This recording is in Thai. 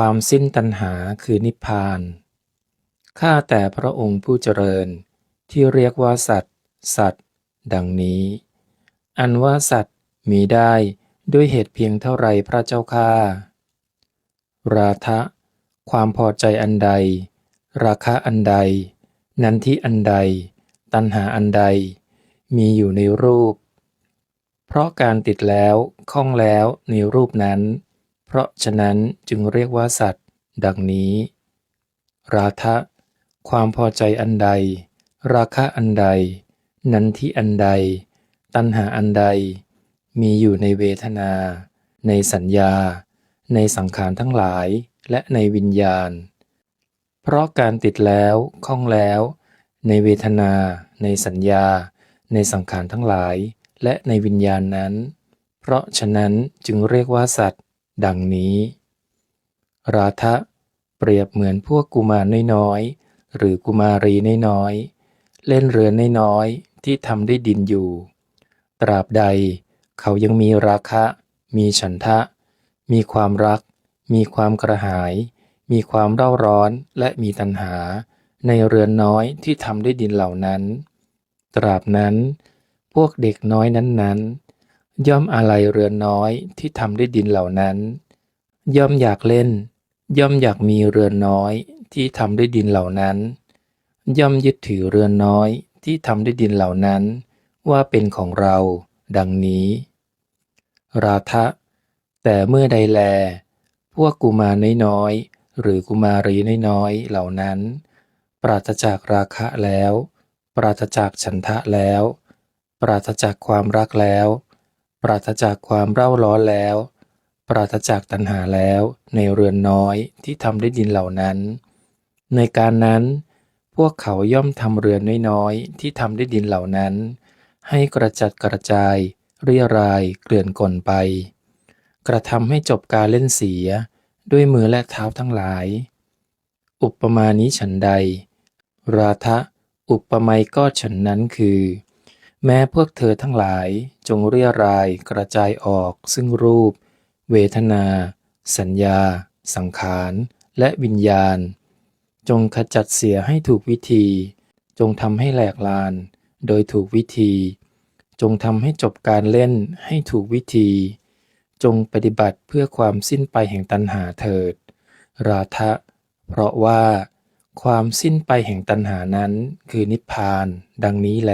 ความสิ้นตัณหาคือนิพพาน ข้าแต่พระองค์ผู้เจริญ ที่เรียกว่าสัตว์ สัตว์ ดังนี้ อันว่าสัตว์มีได้ด้วยเหตุเพียงเท่าไรพระเจ้าข้าราทะ ความพอใจอันใด ราคะอันใด นันทิอันใด ตัณหาอันใด มีอยู่ในรูป เพราะการติดแล้ว ข้องแล้วในรูปนั้น เพราะฉะนั้นจึงเรียกว่าสัตว์ ดังนี้ ราทะความพอใจอันใด ราคะอันใด นันทิอันใด ตัณหาอันใด มีอยู่ในเวทนา ในสัญญา ในสังขารทั้งหลายและในวิญญาณ เพราะการติดแล้วข้องแล้ว ในเวทนา ในสัญญา ในสังขารทั้งหลาย และในวิญญาณนั้น เพราะฉะนั้นจึงเรียกว่าสัตว์ ดังนี้ ราทะเปรียบเหมือนพวกกุมารน้อยๆหรือกุมารีน้อยๆเล่นเรือนน้อยๆที่ทำด้วยดินอยู่ ตราบใดเขายังมีราคะ มีฉันทะ มีความรัก มีความกระหาย มีความเร่าร้อนและมีตัณหา ในเรือนน้อยที่ทำด้วยดินเหล่านั้น ตราบนั้น พวกเด็กน้อยนั้นๆ ย่อมอาลัยเรือนน้อยที่ทำด้วยดินเหล่านั้น ย่อมอยากเล่น ย่อมอยากมีเรือนน้อยที่ทำด้วยดินเหล่านั้น ย่อมยึดถือเรือนน้อยที่ทำด้วยดินเหล่านั้น ว่าเป็นของเราดังนี้ ราทะ แต่เมื่อใดแล พวกกุมารน้อยๆหรือกุมารีน้อยๆเหล่านั้น ปราศจากราคะแล้ว ปราศจากฉันทะแล้ว ปราศจากความรักแล้ว ปราศจากความเร่าร้อนแล้ว ปราศจากตัณหาแล้วในเรือนน้อยที่ทำด้วยดินเหล่านั้น ในการนั้น พวกเขาย่อมทำเรือนน้อยๆที่ทำด้วยดินเหล่านั้น ให้กระจัดกระจาย เรียรายเกลื่อนกลนไป กระทำให้จบการเล่นเสีย ด้วยมือและเท้าทั้งหลาย อุปมานี้ฉันใด ราทะอุปไมยก็ฉันนั้นคือ แม้พวกเธอทั้งหลาย จงเรียรายกระจายออกซึ่งรูป เวทนา สัญญา สังขาร และวิญญาณ จงขจัดเสียให้ถูกวิธี จงทำให้แหลกลาน โดยถูกวิธี จงทำให้จบการเล่นให้ถูกวิธี จงปฏิบัติเพื่อความสิ้นไปแห่งตัณหาเถิด ราทะ เพราะว่า ความสิ้นไปแห่งตัณหานั้นคือนิพพาน ดังนี้แล